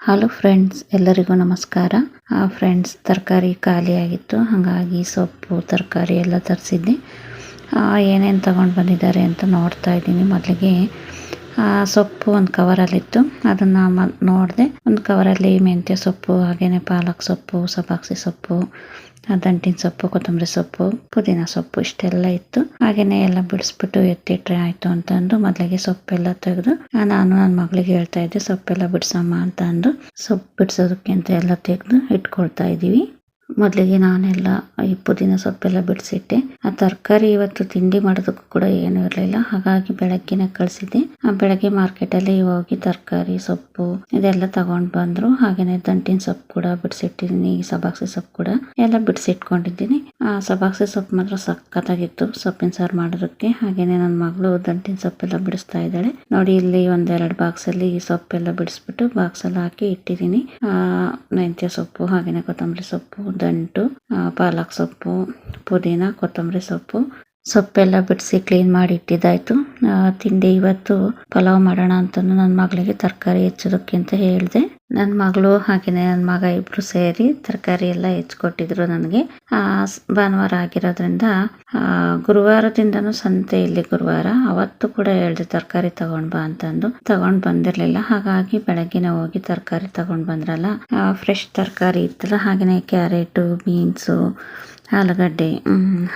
Hello friends ಎಲ್ಲರಿಗೂ ನಮಸ್ಕಾರ. Friends ತರಕಾರಿ ಖಾಲಿಯಾಗಿತ್ತು ಹಾಗಾಗಿ ಸೊಪ್ಪು, ತರಕಾರಿ ಎಲ್ಲ ತರಿಸಿದ್ದೆ. ಏನೇನು ತಗೊಂಡು ಬಂದಿದ್ದಾರೆ ಅಂತ ನೋಡ್ತಾ ಇದ್ದೀನಿ. ಮೊದಲಿಗೆ ಸೊಪ್ಪು ಒಂದು ಕವರಲ್ಲಿತ್ತು. ಅದನ್ನು ನೋಡಿದೆ. ಒಂದು ಕವರಲ್ಲಿ ಮೆಂತ್ಯ ಸೊಪ್ಪು ಹಾಗೆಯೇ ಪಾಲಕ್ ಸೊಪ್ಪು ಸಬಾಕ್ಸಿ ಸೊಪ್ಪು, ದಂಟಿನ ಸೊಪ್ಪು, ಕೊತ್ತಂಬರಿ ಸೊಪ್ಪು, ಪುದೀನ ಸೊಪ್ಪು ಇಷ್ಟೆಲ್ಲ ಇತ್ತು. ಹಾಗೇನೆ ಎಲ್ಲ ಬಿಡಿಸ್ಬಿಟ್ಟು ಎತ್ತಿಟ್ರೆ ಆಯ್ತು ಅಂತ ಅಂದು ಮೊದಲಿಗೆ ಸೊಪ್ಪೆಲ್ಲ ತೆಗೆದು ನಾನು ನನ್ನ ಮಗಳಿಗೆ ಹೇಳ್ತಾ ಇದ್ದೆ, ಸೊಪ್ಪೆಲ್ಲ ಬಿಡಿಸಮ್ಮ ಅಂತ ಅಂದು. ಸೊಪ್ಪು ಬಿಡಿಸೋದಕ್ಕೆ ಅಂತ ಎಲ್ಲ ತೆಗೆದು ಇಟ್ಕೊಳ್ತಾ ಇದ್ದೀವಿ. ಮೊದಲಿಗೆ ನಾನೆಲ್ಲ ಈ ಪುದೀನ ಸೊಪ್ಪೆಲ್ಲ ಬಿಡಿಸಿಟ್ಟೆ. ಆ ತರಕಾರಿ ಇವತ್ತು ತಿಂಡಿ ಮಾಡೋದಕ್ಕೂ ಕೂಡ ಏನೂ ಇರಲಿಲ್ಲ. ಹಾಗಾಗಿ ಬೆಳಗ್ಗೆನೆ ಕಳಿಸಿದ್ದೆ. ಆ ಬೆಳಗ್ಗೆ ಮಾರ್ಕೆಟಲ್ಲಿ ಹೋಗಿ ತರಕಾರಿ, ಸೊಪ್ಪು ಇದೆಲ್ಲ ತಗೊಂಡು ಬಂದರು. ಹಾಗೇನೆ ದಂಟಿನ ಸೊಪ್ಪು ಕೂಡ ಬಿಡಿಸಿಟ್ಟಿದ್ದೀನಿ ಸಬಾಕ್ಸಿ ಸೊಪ್ಪು ಕೂಡ ಎಲ್ಲ ಬಿಡಿಸಿಟ್ಕೊಂಡಿದ್ದೀನಿ. ಆ ಸಬಾಕ್ಸಿ ಸೊಪ್ಪು ಮಾತ್ರ ಸಖತ್ತಾಗಿತ್ತು ಸೊಪ್ಪಿನ ಸಾರು ಮಾಡೋದಕ್ಕೆ. ಹಾಗೇನೆ ನನ್ನ ಮಗಳು ದಂಟಿನ ಸೊಪ್ಪೆಲ್ಲ ಬಿಡಿಸ್ತಾ ಇದ್ದಾಳೆ. ನೋಡಿ, ಇಲ್ಲಿ ಒಂದೆರಡು ಬಾಕ್ಸ್ ಅಲ್ಲಿ ಈ ಸೊಪ್ಪೆಲ್ಲ ಬಿಡಿಸ್ಬಿಟ್ಟು ಬಾಕ್ಸ್ ಅಲ್ಲಿ ಹಾಕಿ ಇಟ್ಟಿದ್ದೀನಿ. ಮೆಂತ್ಯ ಸೊಪ್ಪು, ಹಾಗೇನೆ ಕೊತ್ತಂಬರಿ ಸೊಪ್ಪು ದಂಟು ಪಾಲಕ್ ಸೊಪ್ಪು, ಪುದೀನ, ಕೊತ್ತಂಬರಿ ಸೊಪ್ಪು. ಸೊಪ್ಪೆಲ್ಲ ಬಿಡಿಸಿ ಕ್ಲೀನ್ ಮಾಡಿ ಇಟ್ಟಿದ್ದಾಯ್ತು. ತಿಂಡಿ ಇವತ್ತು ಪಲಾವ್ ಮಾಡೋಣ ಅಂತ ನನ್ನ ಮಗಳಿಗೆ ತರಕಾರಿ ಹೆಚ್ಚೋದಕ್ಕೆ ಅಂತ ಹೇಳಿದೆ. ನನ್ನ ಮಗಳು ಹಾಗೆಯೇ ನನ್ನ ಮಗ ಇಬ್ಬರು ಸೇರಿ ತರಕಾರಿ ಎಲ್ಲ ಹೆಚ್ಚಿಕೊಟ್ಟಿದ್ರು ನನಗೆ. ಭಾನುವಾರ ಆಗಿರೋದ್ರಿಂದ ಗುರುವಾರದಿಂದನೂ ಸಂತೆ ಇಲ್ಲಿ ಗುರುವಾರ. ಅವತ್ತು ಕೂಡ ಹೇಳಿದೆ, ತರಕಾರಿ ತಗೊಂಡ್ ಬಾ ಅಂತಂದು. ತಗೊಂಡ್ ಬಂದಿರಲಿಲ್ಲ. ಹಾಗಾಗಿ ಬೆಳಗ್ಗೆ ಹೋಗಿ ತರಕಾರಿ ತಗೊಂಡ್ ಬಂದ್ರಲ್ಲ. ಫ್ರೆಶ್ ತರಕಾರಿ ಇತ್ತಲ್ಲ ಹಾಗೆಯೇ ಕ್ಯಾರೆಟು, ಬೀನ್ಸು ಆಲೂಗಡ್ಡೆ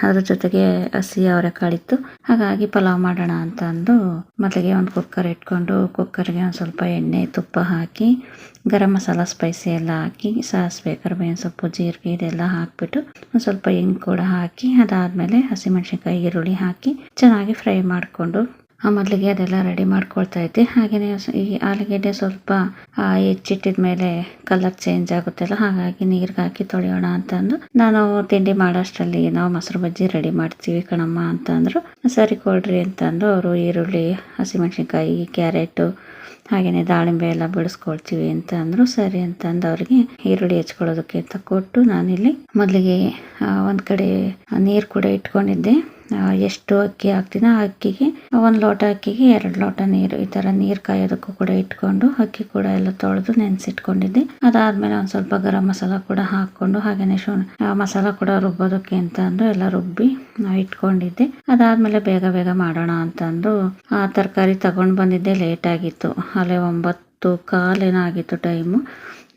ಅದ್ರ ಜೊತೆಗೆ ಹಸಿ ಅವರೆಕಾಳಿತ್ತು. ಹಾಗಾಗಿ ಪಲಾವ್ ಮಾಡೋಣ ಅಂತ ಅಂದು ಮೊದಲಿಗೆ ಒಂದು ಕುಕ್ಕರ್ ಇಟ್ಕೊಂಡು ಕುಕ್ಕರ್ಗೆ ಒಂದು ಸ್ವಲ್ಪ ಎಣ್ಣೆ, ತುಪ್ಪ ಹಾಕಿ, ಗರಂ ಮಸಾಲ ಸ್ಪೈಸಿ ಎಲ್ಲ ಹಾಕಿ, ಸಾಸಿವೆ, ಕರಿಬೇವಿನ ಸೊಪ್ಪು, ಜೀರಿಗೆ ಇದೆಲ್ಲ ಹಾಕಿಬಿಟ್ಟು ಒಂದು ಸ್ವಲ್ಪ ಹಿಂಗೆ ಕೂಡ ಹಾಕಿ, ಅದಾದಮೇಲೆ ಹಸಿಮೆಣಸಿನ್ಕಾಯಿ, ಈರುಳ್ಳಿ ಹಾಕಿ ಚೆನ್ನಾಗಿ ಫ್ರೈ ಮಾಡಿಕೊಂಡು ಮೊದಲಿಗೆ ಅದೆಲ್ಲ ರೆಡಿ ಮಾಡ್ಕೊಳ್ತಾ ಇದ್ದೆ. ಹಾಗೆಯೇ ಈ ಆಲೂಗೆಡ್ಡೆ ಸ್ವಲ್ಪ ಹೆಚ್ಚಿಟ್ಟಿದ ಮೇಲೆ ಕಲರ್ ಚೇಂಜ್ ಆಗುತ್ತಲ್ಲ, ಹಾಗಾಗಿ ನೀರಿಗೆ ಹಾಕಿ ತೊಳೆಯೋಣ ಅಂತಂದು ನಾನು ತಿಂಡಿ ಮಾಡೋಷ್ಟರಲ್ಲಿ ನಾವು ಮೊಸರು ಬಜ್ಜಿ ರೆಡಿ ಮಾಡ್ತೀವಿ ಕಣಮ್ಮ ಅಂತಂದ್ರು. ಸರಿ ಕೊಡ್ರಿ ಅಂತಂದು ಅವರು ಈರುಳ್ಳಿ, ಹಸಿಮೆಣಸಿನ್ಕಾಯಿ, ಕ್ಯಾರೆಟು ಹಾಗೆಯೇ ದಾಳಿಂಬೆ ಎಲ್ಲ ಬಿಡಿಸ್ಕೊಳ್ತೀವಿ ಅಂತ ಅಂದರು ಸರಿ ಅಂತಂದು ಅವ್ರಿಗೆ ಈರುಳ್ಳಿ ಹೆಚ್ಕೊಳ್ಳೋದಕ್ಕೆ ಅಂತ ಕೊಟ್ಟು ನಾನಿಲ್ಲಿ ಮೊದಲಿಗೆ ಒಂದು ಕಡೆ ನೀರು ಕೂಡ ಇಟ್ಕೊಂಡಿದ್ದೆ. ಎಷ್ಟು ಅಕ್ಕಿ ಹಾಕ್ತೀನೋ ಅಕ್ಕಿಗೆ ಒಂದು ಲೋಟ ಅಕ್ಕಿಗೆ ಎರಡು ಲೋಟ ನೀರು, ಈ ಥರ ನೀರು ಕಾಯೋದಕ್ಕೂ ಕೂಡ ಇಟ್ಕೊಂಡು ಅಕ್ಕಿ ಕೂಡ ಎಲ್ಲ ತೊಳೆದು ನೆನೆಸಿಟ್ಕೊಂಡಿದ್ದೆ. ಅದಾದಮೇಲೆ ಒಂದು ಸ್ವಲ್ಪ ಗರಂ ಮಸಾಲ ಕೂಡ ಹಾಕ್ಕೊಂಡು ಹಾಗೆಯೇ ಶು ಮಸಾಲ ಕೂಡ ರುಬ್ಬೋದಕ್ಕೆ ಅಂತ ಅಂದು ಎಲ್ಲ ರುಬ್ಬಿ ಇಟ್ಕೊಂಡಿದ್ದೆ. ಅದಾದಮೇಲೆ ಬೇಗ ಬೇಗ ಮಾಡೋಣ ಅಂತಂದು, ಆ, ತರಕಾರಿ ತಗೊಂಡು ಬಂದಿದ್ದೆ. ಲೇಟ್ ಆಗಿತ್ತು. ಅಲ್ಲೇ ಒಂಬತ್ತು ಕಾಲೇನೋ ಆಗಿತ್ತು ಟೈಮು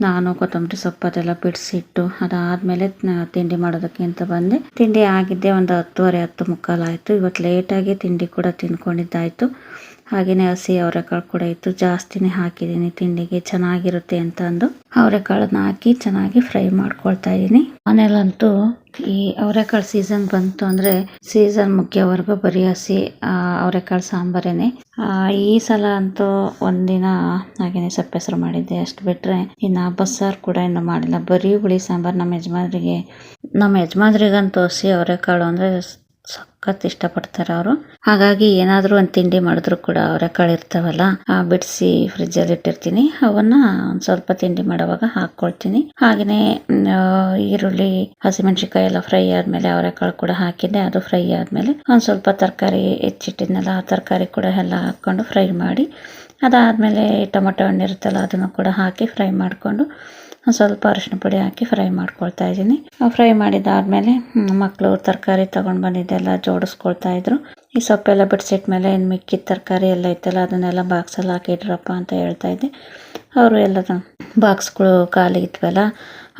ನಾನು ಕೊತ್ತಂಬರಿ ಸೊಪ್ಪು ಅದೆಲ್ಲ ಬಿಡಿಸಿಟ್ಟು ಅದಾದಮೇಲೆ ತಿಂಡಿ ಮಾಡೋದಕ್ಕೆ ಅಂತ ಬಂದೆ. ತಿಂಡಿ ಆಗಿದ್ದೆ ಒಂದು ಹತ್ತುವರೆ, ಹತ್ತು ಮುಕ್ಕಾಲಾಯಿತು ಇವತ್ತು ಲೇಟಾಗಿ ತಿಂಡಿ ಕೂಡ ತಿನ್ಕೊಂಡಿದ್ದಾಯಿತು. ಹಾಗೆಯೇ ಹಸಿ ಅವರೆಕಾಳು ಕೂಡ ಇತ್ತು. ಜಾಸ್ತಿನೇ ಹಾಕಿದ್ದೀನಿ. ತಿಂಡಿಗೆ ಚೆನ್ನಾಗಿರುತ್ತೆ ಅಂತ ಅಂದು ಅವರೆಕಾಳನ್ನ ಹಾಕಿ ಚೆನ್ನಾಗಿ ಫ್ರೈ ಮಾಡ್ಕೊಳ್ತಾ ಇದ್ದೀನಿ. ಮನೇಲಂತೂ ಈ ಅವರೆಕಾಳು ಸೀಸನ್ ಬಂತು ಅಂದರೆ ಸೀಸನ್ ಮುಖ್ಯವರೆಗೂ ಬರೀ ಹಸಿ ಅವರೆಕಾಳು ಸಾಂಬಾರೇನೆ. ಈ ಸಲ ಅಂತೂ ಒಂದಿನ ಹಾಗೇನೆ ಸಪ್ಪೆಸರು ಮಾಡಿದ್ದೆ. ಅಷ್ಟು ಬಿಟ್ಟರೆ ಇನ್ನು ಬಸ್ಸಾರು ಕೂಡ ಇನ್ನು ಮಾಡಿಲ್ಲ. ಬರೀ ಹುಳಿ ಸಾಂಬಾರು ನಮ್ಮ ಯಜಮಾನರಿಗೆ, ನಮ್ಮ ಯಜಮಾನ್ರಿಗಂತೂ ಹಸಿ ಅವರೆಕಾಳು ಅಂದರೆ ಸಖತ್ ಇಷ್ಟಪಡ್ತಾರೆ ಅವರು. ಹಾಗಾಗಿ ಏನಾದರೂ ಒಂದು ತಿಂಡಿ ಮಾಡಿದ್ರು ಕೂಡ ಅವರೆಕಾಳು ಇರ್ತಾವಲ್ಲ ಬಿಡಿಸಿ ಫ್ರಿಜ್ಜಲ್ಲಿ ಇಟ್ಟಿರ್ತೀನಿ. ಅವನ್ನ ಒಂದು ಸ್ವಲ್ಪ ತಿಂಡಿ ಮಾಡುವಾಗ ಹಾಕ್ಕೊಳ್ತೀನಿ ಹಾಗೆಯೇ ಈರುಳ್ಳಿ ಹಸಿಮೆಣಸಿಕಾಯಿ ಎಲ್ಲ ಫ್ರೈ ಆದಮೇಲೆ ಅವರೆಕಾಳು ಕೂಡ ಹಾಕಿದ್ದೆ. ಅದು ಫ್ರೈ ಆದಮೇಲೆ ಒಂದು ಸ್ವಲ್ಪ ತರಕಾರಿ ಹೆಚ್ಚಿಟ್ಟಿದ್ನಲ್ಲ, ಆ ತರಕಾರಿ ಕೂಡ ಎಲ್ಲ ಹಾಕ್ಕೊಂಡು ಫ್ರೈ ಮಾಡಿ, ಅದಾದಮೇಲೆ ಟೊಮೊಟೊ ಹಣ್ಣು ಇರುತ್ತಲ್ಲ ಅದನ್ನು ಕೂಡ ಹಾಕಿ ಫ್ರೈ ಮಾಡಿಕೊಂಡು ಸ್ವಲ್ಪ ಅರಿಶಿನ ಪುಡಿ ಹಾಕಿ ಫ್ರೈ ಮಾಡ್ಕೊಳ್ತಾ ಇದ್ದೀನಿ. ಫ್ರೈ ಮಾಡಿದಾದ್ಮೇಲೆ ಮಕ್ಕಳು ತರಕಾರಿ ತಗೊಂಡು ಬಂದಿದ್ದೆಲ್ಲ ಜೋಡಿಸ್ಕೊಳ್ತಾ ಇದ್ರು. ಈ ಸೊಪ್ಪೆಲ್ಲ ಬಿಡಿಸಿಟ್ಮೇಲೆ ಏನು ಮಿಕ್ಕಿದ ತರಕಾರಿ ಎಲ್ಲ ಇತ್ತಲ್ಲ ಅದನ್ನೆಲ್ಲ ಬಾಕ್ಸಲ್ಲಿ ಹಾಕಿಡ್ರಪ್ಪ ಅಂತ ಹೇಳ್ತಾ ಇದ್ದೆ. ಅವರು ಎಲ್ಲ ಬಾಕ್ಸ್ಗಳು ಖಾಲಿ ಇದ್ವಲ್ಲ,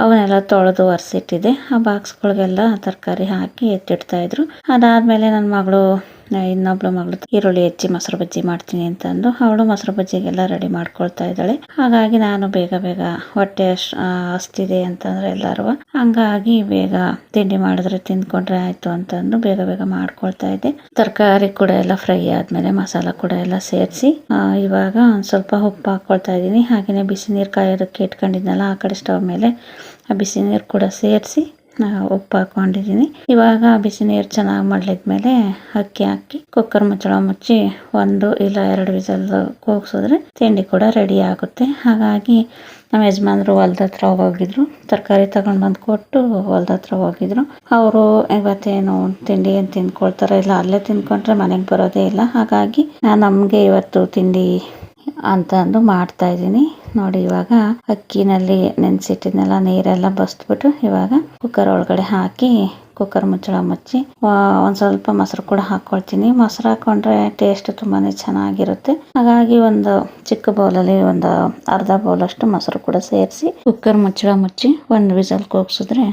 ಅವನ್ನೆಲ್ಲ ತೊಳೆದು ಒರೆಸಿಟ್ಟಿದ್ದೆ. ಆ ಬಾಕ್ಸ್ಗಳಿಗೆಲ್ಲ ತರಕಾರಿ ಹಾಕಿ ಎತ್ತಿಡ್ತಾಯಿದ್ರು ಅದಾದಮೇಲೆ ನನ್ನ ಮಗಳು ಇನ್ನೊಬ್ಳು ಮಗಳು ಈರುಳ್ಳಿ ಹೆಚ್ಚಿ ಮೊಸರು ಬಜ್ಜಿ ಮಾಡ್ತೀನಿ ಅಂತಂದು ಅವಳು ಮೊಸರು ಬಜ್ಜಿಗೆಲ್ಲ ರೆಡಿ ಮಾಡ್ಕೊಳ್ತಾ ಇದ್ದಾಳೆ. ಹಾಗಾಗಿ ನಾನು ಬೇಗ ಬೇಗ ಹೊಟ್ಟೆ ಹಸ್ತಿದೆ ಅಂತಂದ್ರೆ ಎಲ್ಲರೂ ಹಂಗಾಗಿ ಬೇಗ ತಿಂಡಿ ಮಾಡಿದ್ರೆ ತಿಂದ್ಕೊಂಡ್ರೆ ಆಯ್ತು ಅಂತಂದು ಬೇಗ ಬೇಗ ಮಾಡ್ಕೊಳ್ತಾ ಇದ್ದೆ. ತರಕಾರಿ ಕೂಡ ಎಲ್ಲ ಫ್ರೈ ಆದ್ಮೇಲೆ ಮಸಾಲ ಕೂಡ ಎಲ್ಲ ಸೇರಿಸಿ ಇವಾಗ ಒಂದ್ ಸ್ವಲ್ಪ ಉಪ್ಪು ಹಾಕೊಳ್ತಾ ಇದ್ದೀನಿ. ಹಾಗೆಯೇ ಬಿಸಿ ನೀರು ಕಾಯೋದಕ್ಕೆ ಇಟ್ಕೊಂಡಿದ್ನಲ್ಲ ಆ ಕಡೆ ಸ್ಟವ್ ಮೇಲೆ ಆ ಬಿಸಿ ನೀರು ಕೂಡ ಸೇರಿಸಿ ಉಪ್ಪು ಹಾಕೊಂಡಿದ್ದೀನಿ. ಇವಾಗ ಬಿಸಿ ನೀರು ಚೆನ್ನಾಗಿ ಮಡ್ಲಿದ್ಮೇಲೆ ಅಕ್ಕಿ ಹಾಕಿ ಕುಕ್ಕರ್ ಮುಚ್ಚಳ ಮುಚ್ಚಿ ಒಂದು ಇಲ್ಲ ಎರಡು ವಿಸಲ್ ಕೂಗ್ಸಿದ್ರೆ ತಿಂಡಿ ಕೂಡ ರೆಡಿ ಆಗುತ್ತೆ. ಹಾಗಾಗಿ ನಮ್ಮ ಯಜಮಾನ್ರು ಹೊಲ್ದ ಹತ್ರ ಹೋಗಿದ್ರು ತರಕಾರಿ ತಗೊಂಡು ಬಂದು ಕೊಟ್ಟು ಹೊಲ್ದ ಹತ್ರ ಹೋಗಿದ್ರು. ಅವರು ಇವತ್ತೇನು ತಿಂಡಿ ಏನು ತಿಂದ್ಕೊಳ್ತಾರೋ ಇಲ್ಲ ಅಲ್ಲೇ ತಿನ್ಕೊಂಡ್ರೆ ಮನೆಗೆ ಬರೋದೇ ಇಲ್ಲ. ಹಾಗಾಗಿ ನಮಗೆ ಇವತ್ತು ತಿಂಡಿ ಅಂತ ಅಂದು ಮಾಡ್ತಾ ಇದ್ದೀನಿ. ನೋಡಿ, ಇವಾಗ ಅಕ್ಕಿನಲ್ಲಿ ನೆನೆಸಿಟ್ಟಿದ್ನೆಲ್ಲ, ನೀರೆಲ್ಲ ಬಸ್ದ್ಬಿಟ್ಟು ಇವಾಗ ಕುಕ್ಕರ್ ಒಳಗಡೆ ಹಾಕಿ ಕುಕ್ಕರ್ ಮುಚ್ಚಳ ಮುಚ್ಚಿ ಒಂದು ಸ್ವಲ್ಪ ಮೊಸರು ಕೂಡ ಹಾಕ್ಕೊಳ್ತೀನಿ ಮೊಸರು ಹಾಕೊಂಡ್ರೆ ಟೇಸ್ಟ್ ತುಂಬಾನೇ ಚೆನ್ನಾಗಿರುತ್ತೆ. ಹಾಗಾಗಿ ಒಂದು ಚಿಕ್ಕ ಬೌಲಲ್ಲಿ ಒಂದು ಅರ್ಧ ಬೌಲಷ್ಟು ಮೊಸರು ಕೂಡ ಸೇರಿಸಿ ಕುಕ್ಕರ್ ಮುಚ್ಚಳ ಮುಚ್ಚಿ, ಒಂದು ವಿಸಲ್ ಕೂಗ್ಸಿದ್ರೆ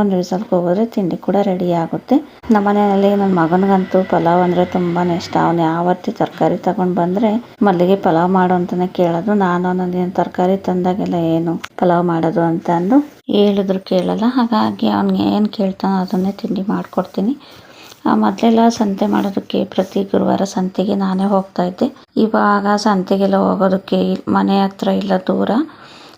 ಒಂದು ವಿಸಲ್ ಹೋಗಿದ್ರೆ ತಿಂಡಿ ಕೂಡ ರೆಡಿ ಆಗುತ್ತೆ. ನಮ್ಮ ಮನೆಯಲ್ಲಿ ನನ್ನ ಮಗನಿಗಂತೂ ಪಲಾವ್ ಅಂದ್ರೆ ತುಂಬಾ ಇಷ್ಟ. ಅವನು ಯಾವತ್ತಿ ತರಕಾರಿ ತಗೊಂಡ್ ಬಂದ್ರೆ ಮಲ್ಲಿಗೆ ಪಲಾವ್ ಮಾಡು ಅಂತಾನೆ ಕೇಳೋದು. ನಾನು ನನ್ನ ತರಕಾರಿ ತಂದಾಗೆಲ್ಲ ಏನು ಪಲಾವ್ ಮಾಡೋದು ಅಂತ ಅಂದು ಹೇಳಿದ್ರು ಕೇಳಲ್ಲ. ಹಾಗಾಗಿ ಅವ್ನಿಗೆ ಏನು ಕೇಳ್ತಾನೋ ಅದನ್ನೇ ತಿಂಡಿ ಮಾಡಿಕೊಡ್ತೀನಿ. ಮೊದಲೆಲ್ಲ ಸಂತೆ ಮಾಡೋದಕ್ಕೆ ಪ್ರತಿ ಗುರುವಾರ ಸಂತೆಗೆ ನಾನೇ ಹೋಗ್ತಾ ಇದ್ದೆ. ಇವಾಗ ಸಂತೆಗೆಲ್ಲ ಹೋಗೋದಕ್ಕೆ ಮನೆ ಹತ್ರ ಇಲ್ಲ ದೂರ.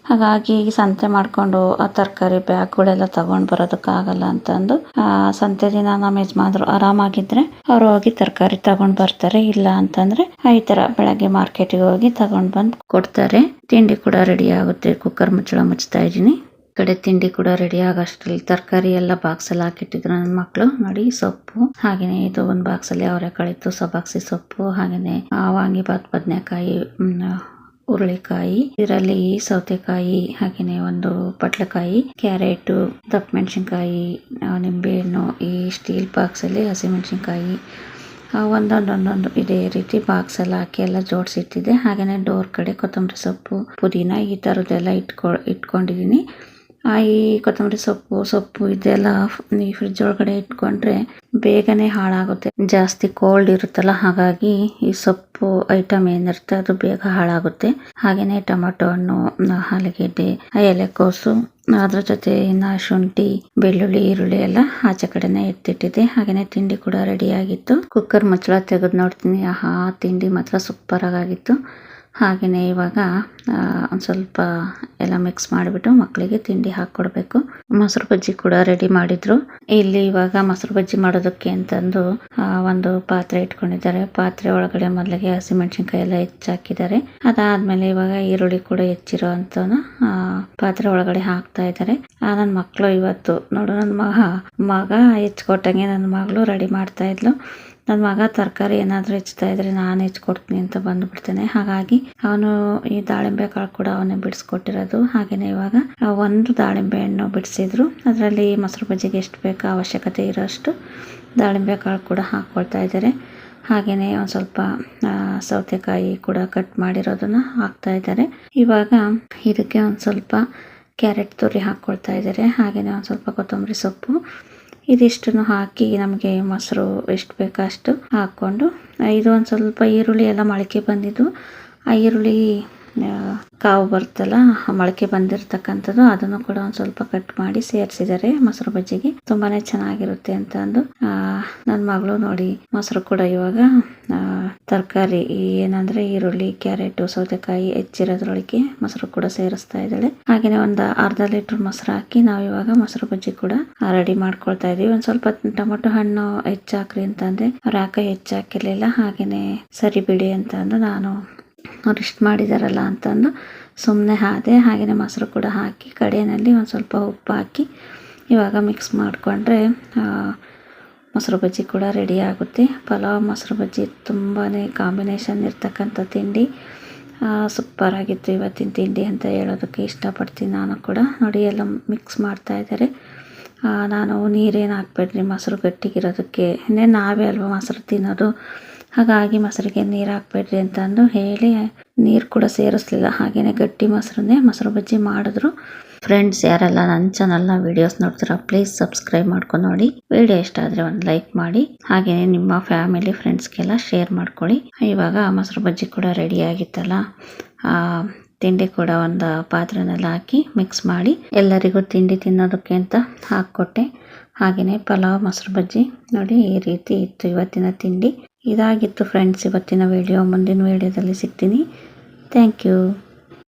ಹಾಗಾಗಿ ಸಂತೆ ಮಾಡಿಕೊಂಡು ಆ ತರಕಾರಿ ಬ್ಯಾಗ್ಗಳೆಲ್ಲ ತಗೊಂಡು ಬರೋದಕ್ಕಾಗಲ್ಲ ಅಂತಂದು, ಆ ಸಂತೆ ದಿನ ನಮ್ಮ ಯಜಮಾನ್ರು ಆರಾಮಾಗಿದ್ರೆ ಅವ್ರು ಹೋಗಿ ತರಕಾರಿ ತಗೊಂಡ್ ಬರ್ತಾರೆ. ಇಲ್ಲ ಅಂತಂದ್ರೆ ಈ ತರ ಬೆಳಗ್ಗೆ ಮಾರ್ಕೆಟಿಗೆ ಹೋಗಿ ತಗೊಂಡ್ ಬಂದು ಕೊಡ್ತಾರೆ. ತಿಂಡಿ ಕೂಡ ರೆಡಿ ಆಗುತ್ತೆ. ಕುಕ್ಕರ್ ಮುಚ್ಚಳ ಮುಚ್ತಾ ಇದ್ದೀನಿ. ಕಡೆ ತಿಂಡಿ ಕೂಡ ರೆಡಿ ಆಗೋಷ್ಟ್ರಲ್ಲಿ ತರಕಾರಿ ಎಲ್ಲ ಬಾಕ್ಸ್ ಅಲ್ಲಿ ಹಾಕಿಟ್ಟಿದ್ರು ನನ್ನ ಮಕ್ಕಳು ನೋಡಿ, ಸೊಪ್ಪು, ಹಾಗೇನೆ ಇದು ಒಂದು ಬಾಕ್ಸ್ ಅಲ್ಲಿ ಇತ್ತು ಸಬಾಕ್ಸಿ ಸೊಪ್ಪು, ಹಾಗೇನೆ ವಾಂಗಿಬಾತ್ ಬದನೆಕಾಯಿ ಹುರುಳಿಕಾಯಿ ಇದರಲ್ಲಿ ಸೌತೆಕಾಯಿ ಹಾಗೇನೆ ಒಂದು ಪಟ್ಲಕಾಯಿ ಕ್ಯಾರೆಟ್ ದಪ್ಪ ಮೆಣಸಿನ್ಕಾಯಿ ನಿಂಬೆಹಣ್ಣು ಈ ಸ್ಟೀಲ್ ಬಾಕ್ಸ್ ಅಲ್ಲಿ ಹಸಿಮೆಣಸಿನ್ಕಾಯಿ ಒಂದೊಂದು ಒಂದೊಂದು ಇದೇ ರೀತಿ ಬಾಕ್ಸ್ ಎಲ್ಲ ಹಾಕಿ ಎಲ್ಲ ಜೋಡಿಸಿಟ್ಟಿದೆ ಹಾಗೇನೆ ಡೋರ್ ಕಡೆ ಕೊತ್ತಂಬರಿ ಸೊಪ್ಪು ಪುದೀನ ಈ ಥರದ್ದೆಲ್ಲ ಇಟ್ಕೊ ಇಟ್ಕೊಂಡಿದ್ದೀನಿ. ಆ, ಈ ಕೊತ್ತಂಬರಿ ಸೊಪ್ಪು ಸೊಪ್ಪು ಇದೆಲ್ಲ ಈ ಫ್ರಿಜ್ ಒಳಗಡೆ ಇಟ್ಕೊಂಡ್ರೆ ಬೇಗನೆ ಹಾಳಾಗುತ್ತೆ. ಜಾಸ್ತಿ ಕೋಲ್ಡ್ ಇರುತ್ತಲ್ಲ, ಹಾಗಾಗಿ ಈ ಸೊಪ್ಪು ಐಟಮ್ ಏನಿರುತ್ತೆ ಅದು ಬೇಗ ಹಾಳಾಗುತ್ತೆ. ಹಾಗೇನೆ ಟೊಮೆಟೊ ಹಣ್ಣು ಆಲೂಗೆಡ್ಡೆ ಎಲೆಕೋಸು ಅದ್ರ ಜೊತೆ ಇನ್ನ ಶುಂಠಿ, ಬೆಳ್ಳುಳ್ಳಿ, ಈರುಳ್ಳಿ ಎಲ್ಲ ಆಚೆ ಕಡೆನೆ ಎತ್ತಿಟ್ಟಿದೆ. ಹಾಗೇನೆ ತಿಂಡಿ ಕೂಡ ರೆಡಿ ಆಗಿತ್ತು. ಕುಕ್ಕರ್ ಮುಚ್ಚಳ ತೆಗೆದು ನೋಡ್ತೀನಿ. ಆಹಾ, ತಿಂಡಿ ಮಾತ್ರ ಸೂಪರ್ ಆಗಿತ್ತು. ಹಾಗೆಯೇ ಇವಾಗ ಆ, ಒಂದು ಸ್ವಲ್ಪ ಎಲ್ಲ ಮಿಕ್ಸ್ ಮಾಡಿಬಿಟ್ಟು ಮಕ್ಕಳಿಗೆ ತಿಂಡಿ ಹಾಕ್ಕೊಡ್ಬೇಕು ಮೊಸರು ಬಜ್ಜಿ ಕೂಡ ರೆಡಿ ಮಾಡಿದ್ರು. ಇಲ್ಲಿ ಇವಾಗ ಮೊಸರು ಬಜ್ಜಿ ಮಾಡೋದಕ್ಕೆ ಅಂತಂದು ಆ, ಒಂದು ಪಾತ್ರೆ ಇಟ್ಕೊಂಡಿದ್ದಾರೆ. ಪಾತ್ರೆ ಒಳಗಡೆ ಮೊದಲಿಗೆ ಹಸಿಮೆಣಸಿನ್ಕಾಯಿ ಎಲ್ಲ ಹೆಚ್ಚಾಕಿದ್ದಾರೆ. ಅದಾದ್ಮೇಲೆ ಇವಾಗ ಈರುಳ್ಳಿ ಕೂಡ ಹೆಚ್ಚಿರೋ ಅಂತ ಪಾತ್ರೆ ಒಳಗಡೆ ಹಾಕ್ತಾ ಇದ್ದಾರೆ. ನನ್ನ ಮಕ್ಕಳು ಇವತ್ತು ನೋಡು ನನ್ನ ಮಗ ಮಗ ಹೆಚ್ಚಿಕೊಟ್ಟಂಗೆ ನನ್ನ ಮಗಳು ರೆಡಿ ಮಾಡ್ತಾ ಇದ್ಲು. ನನ್ನ ಮಗ ತರಕಾರಿ ಏನಾದರೂ ಹೆಚ್ಚುತ್ತಾ ಇದ್ರೆ ನಾನು ಹೆಚ್ಚಿಕೊಡ್ತೀನಿ ಅಂತ ಬಂದ್ಬಿಡ್ತೇನೆ. ಹಾಗಾಗಿ ಅವನು ಈ ದಾಳಿಂಬೆ ಕಾಳು ಕೂಡ ಅವನೇ ಬಿಡಿಸ್ಕೊಟ್ಟಿರೋದು. ಹಾಗೆಯೇ ಇವಾಗ ಒಂದು ದಾಳಿಂಬೆ ಹಣ್ಣು ಬಿಡಿಸಿದ್ರು. ಅದರಲ್ಲಿ ಮೊಸರು ಬಜ್ಜಿಗೆ ಎಷ್ಟು ಬೇಕೋ ಅವಶ್ಯಕತೆ ಇರೋಷ್ಟು ದಾಳಿಂಬೆ ಕಾಳು ಕೂಡ ಹಾಕ್ಕೊಳ್ತಾ ಇದ್ದಾರೆ. ಹಾಗೆಯೇ ಒಂದು ಸ್ವಲ್ಪ ಸೌತೆಕಾಯಿ ಕೂಡ ಕಟ್ ಮಾಡಿರೋದನ್ನು ಹಾಕ್ತಾ ಇದ್ದಾರೆ. ಇವಾಗ ಇದಕ್ಕೆ ಒಂದು ಸ್ವಲ್ಪ ಕ್ಯಾರೆಟ್ ತುರಿ ಹಾಕ್ಕೊಳ್ತಾ ಇದ್ದಾರೆ. ಹಾಗೆಯೇ ಒಂದು ಸ್ವಲ್ಪ ಕೊತ್ತಂಬರಿ ಸೊಪ್ಪು. ಇದಿಷ್ಟನ್ನು ಹಾಕಿ ನಮಗೆ ಮೊಸರು ಎಷ್ಟು ಬೇಕೋ ಅಷ್ಟು ಹಾಕ್ಕೊಂಡು, ಇದು ಒಂದು ಸ್ವಲ್ಪ ಈರುಳ್ಳಿ ಎಲ್ಲ ಮೊಳಕೆ ಬಂದಿದ್ದು. ಆ ಈರುಳ್ಳಿ ಕಾವು ಬರುತ್ತಲ್ಲ ಮೊಳಕೆ ಬಂದಿರತಕ್ಕಂಥದ್ದು, ಅದನ್ನು ಕೂಡ ಒಂದು ಸ್ವಲ್ಪ ಕಟ್ ಮಾಡಿ ಸೇರಿಸಿದ್ದಾರೆ ಮೊಸರು ಬಜ್ಜಿಗೆ. ತುಂಬಾನೇ ಚೆನ್ನಾಗಿರುತ್ತೆ ಅಂತ ಅಂದು ನನ್ನ ಮಗಳು ನೋಡಿ ಮೊಸರು ಕೂಡ ಇವಾಗ ತರಕಾರಿ ಏನಂದ್ರೆ ಈರುಳ್ಳಿ, ಕ್ಯಾರೆಟ್, ಸೌತೆಕಾಯಿ ಹೆಚ್ಚಿರೋದ್ರೊಳಗೆ ಮೊಸರು ಕೂಡ ಸೇರಿಸ್ತಾ ಇದ್ದಾಳೆ. ಹಾಗೇನೆ ಒಂದು ಅರ್ಧ ಲೀಟರ್ ಮೊಸರು ಹಾಕಿ ನಾವು ಇವಾಗ ಮೊಸರು ಬಜ್ಜಿ ಕೂಡ ರೆಡಿ ಮಾಡ್ಕೊಳ್ತಾ ಇದೀವಿ. ಒಂದ್ ಸ್ವಲ್ಪ ಟೊಮೊಟೊ ಹಣ್ಣು ಹೆಚ್ಚಾಕ್ರಿ ಅಂತಂದ್ರೆ ಅವ್ರ ಯಾಕೆ ಹೆಚ್ಚಾಕಿರ್ಲಿಲ್ಲ. ಹಾಗೇನೆ ಸರಿ ಬಿಡಿ ಅಂತ ಅಂದು ನಾನು ಅವ್ರು ಇಷ್ಟು ಮಾಡಿದಾರಲ್ಲ ಅಂತಂದು ಸುಮ್ಮನೆ ಹಾದೆ ಹಾಗೆಯೇ ಮೊಸರು ಕೂಡ ಹಾಕಿ ಕಡೆಯಲ್ಲಿ ಒಂದು ಸ್ವಲ್ಪ ಉಪ್ಪು ಹಾಕಿ ಇವಾಗ ಮಿಕ್ಸ್ ಮಾಡಿಕೊಂಡ್ರೆ ಮೊಸರು ಬಜ್ಜಿ ಕೂಡ ರೆಡಿ ಆಗುತ್ತೆ. ಪಲಾವ್, ಮೊಸರು ಬಜ್ಜಿ ತುಂಬಾ ಕಾಂಬಿನೇಷನ್ ಇರ್ತಕ್ಕಂಥ ತಿಂಡಿ. ಸೂಪರ್ ಆಗಿತ್ತು ಇವತ್ತಿನ ತಿಂಡಿ ಅಂತ ಹೇಳೋದಕ್ಕೆ ಇಷ್ಟಪಡ್ತೀನಿ ನಾನು ಕೂಡ. ನೋಡಿ, ಎಲ್ಲ ಮಿಕ್ಸ್ ಮಾಡ್ತಾ ಇದ್ದಾರೆ. ನಾನು ನೀರೇನು ಹಾಕ್ಬೇಡ್ರಿ, ಮೊಸರು ಗಟ್ಟಿಗಿರೋದಕ್ಕೆ. ಇನ್ನೇ ನಾವೇ ಅಲ್ವ ಮೊಸರು ತಿನ್ನೋದು. ಹಾಗಾಗಿ ಮೊಸರಿಗೆ ನೀರು ಹಾಕ್ಬೇಡ್ರಿ ಅಂತಂದು ಹೇಳಿ, ನೀರು ಕೂಡ ಸೇರಿಸ್ಲಿಲ್ಲ. ಹಾಗೆಯೇ ಗಟ್ಟಿ ಮೊಸರನ್ನೇ ಮೊಸರು ಬಜ್ಜಿ ಮಾಡಿದ್ರು. ಫ್ರೆಂಡ್ಸ್ ಯಾರೆಲ್ಲ ನನ್ನ ಚಾನಲ್ನ ವಿಡಿಯೋಸ್ ನೋಡ್ತೀರಾ ಪ್ಲೀಸ್ ಸಬ್ಸ್ಕ್ರೈಬ್ ಮಾಡ್ಕೊಂಡು ನೋಡಿ. ವಿಡಿಯೋ ಇಷ್ಟ ಆದರೆ ಒಂದು ಲೈಕ್ ಮಾಡಿ. ಹಾಗೆಯೇ ನಿಮ್ಮ ಫ್ಯಾಮಿಲಿ ಫ್ರೆಂಡ್ಸ್ಗೆಲ್ಲ ಶೇರ್ ಮಾಡ್ಕೊಳ್ಳಿ. ಇವಾಗ ಮೊಸರು ಬಜ್ಜಿ ಕೂಡ ರೆಡಿ ಆಗಿತ್ತಲ್ಲ. ತಿಂಡಿ ಕೂಡ ಒಂದು ಪಾತ್ರೆನೆಲ್ಲ ಹಾಕಿ ಮಿಕ್ಸ್ ಮಾಡಿ. ಎಲ್ಲರಿಗೂ ತಿಂಡಿ ತಿನ್ನೋದಕ್ಕೆ ಅಂತ ಹಾಕ್ಕೊಟ್ಟೆ. ಹಾಗೆಯೇ ಪಲಾವ್, ಮೊಸರು ಬಜ್ಜಿ ನೋಡಿ ಈ ರೀತಿ ಇತ್ತು ಇವತ್ತಿನ ತಿಂಡಿ. ಇದಾಗಿತ್ತು ಫ್ರೆಂಡ್ಸ್ ಇವತ್ತಿನ ವಿಡಿಯೋ ಮುಂದಿನ ವಿಡಿಯೋದಲ್ಲಿ ಸಿಗ್ತೀನಿ. Thank you